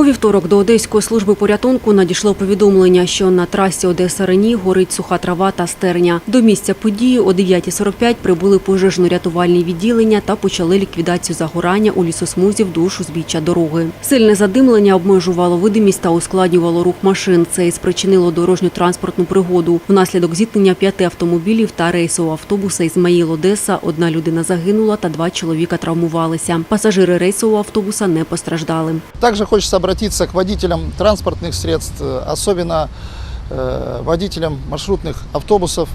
У вівторок до Одеської служби порятунку надійшло повідомлення, що на трасі Одеса Рені горить суха трава та стерня. До місця події о 9.45 прибули пожежно-рятувальні відділення та почали ліквідацію загорання у лісосмузі вдовж узбіччя дороги. Сильне задимлення обмежувало видимість та ускладнювало рух машин. Це і спричинило дорожньо-транспортну пригоду. Внаслідок зіткнення п'яти автомобілів та рейсового автобуса Ізмаїл Одеса одна людина загинула та два чоловіка травмувалися. Пасажири рейсового автобуса не постраждали. Также хочется обратиться к водителям транспортных средств, особенно э, водителям маршрутных автобусов,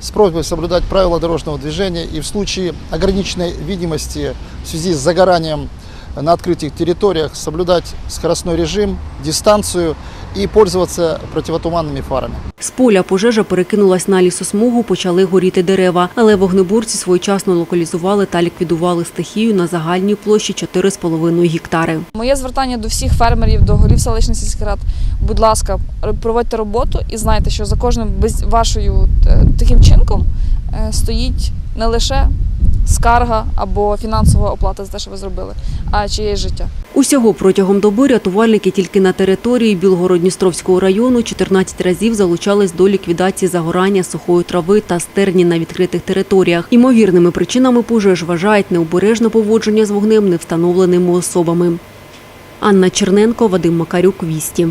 с просьбой соблюдать правила дорожного движения и в случае ограниченной видимости в связи с загоранием на открытых территориях соблюдать скоростной режим, дистанцию и пользоваться противотуманными фарами. З поля пожежа перекинулась на лісосмугу, почали горіти дерева, але вогнеборці своєчасно локалізували та ліквідували стихію на загальній площі 4,5 гектари. Моє звертання до всіх фермерів, до голів селищних сільських рад. Будь ласка, проводьте роботу і знайте, що за кожним без вашою е, таким чинком е, стоїть не лише скарга або фінансова оплата за те, що ви зробили, а чиєсь життя. Усього протягом доби рятувальники тільки на території Білгород-Дністровського району 14 разів залучались до ліквідації загорання сухої трави та стерні на відкритих територіях. Імовірними причинами пожеж вважають необережне поводження з вогнем невстановленими особами. Анна Черненко, Вадим Макарюк, Вісті.